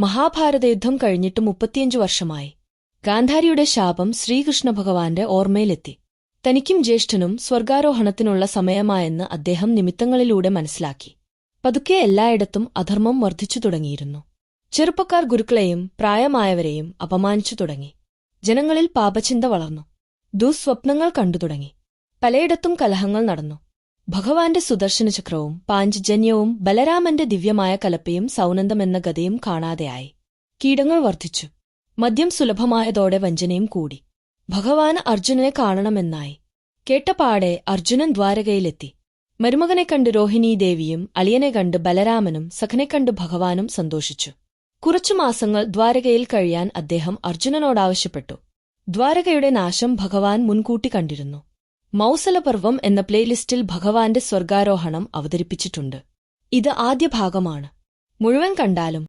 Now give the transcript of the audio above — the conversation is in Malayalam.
മഹാഭാരത യുദ്ധം കഴിഞ്ഞിട്ട് മുപ്പത്തിയഞ്ചു വർഷമായി. ഗാന്ധാരിയുടെ ശാപം ശ്രീകൃഷ്ണ ഭഗവാന്റെ ഓർമ്മയിലെത്തി. തനിക്കും ജ്യേഷ്ഠനും സ്വർഗാരോഹണത്തിനുള്ള സമയമായെന്ന് അദ്ദേഹം നിമിത്തങ്ങളിലൂടെ മനസ്സിലാക്കി. പതുക്കെ എല്ലായിടത്തും അധർമ്മം വർദ്ധിച്ചു തുടങ്ങിയിരുന്നു. ചെറുപ്പക്കാർ ഗുരുക്കളെയും പ്രായമായവരെയും അപമാനിച്ചു തുടങ്ങി. ജനങ്ങളിൽ പാപചിന്ത വളർന്നു. ദുസ്വപ്നങ്ങൾ കണ്ടു തുടങ്ങി. പലയിടത്തും കലഹങ്ങൾ നടന്നു. ഭഗവാന്റെ സുദർശനചക്രവും പാഞ്ചജന്യവും ബലരാമന്റെ ദിവ്യമായ കലപ്പയും സൗനന്ദമെന്ന ഗതയും കാണാതെയായി. കീടങ്ങൾ വർദ്ധിച്ചു മദ്യം സുലഭമായതോടെ വഞ്ചനയും കൂടി. ഭഗവാന് അർജുനനെ കാണണമെന്നായി. കേട്ടപാടെ അർജുനൻ ദ്വാരകയിലെത്തി. മരുമകനെ കണ്ട് രോഹിണീദേവിയും അളിയനെ കണ്ട് ബലരാമനും സഖനെ കണ്ട് ഭഗവാനും സന്തോഷിച്ചു. കുറച്ചു മാസങ്ങൾ ദ്വാരകയിൽ കഴിയാൻ അദ്ദേഹം അർജുനനോടാവശ്യപ്പെട്ടു. ദ്വാരകയുടെ നാശം ഭഗവാൻ മുൻകൂട്ടി കണ്ടിരുന്നു. മൗസലപർവം എന്ന പ്ലേലിസ്റ്റിൽ ഭഗവാന്റെ സ്വർഗാരോഹണം അവതരിപ്പിച്ചിട്ടുണ്ട്. ഇത് ആദ്യ ഭാഗമാണ്. മുഴുവൻ കണ്ടാലും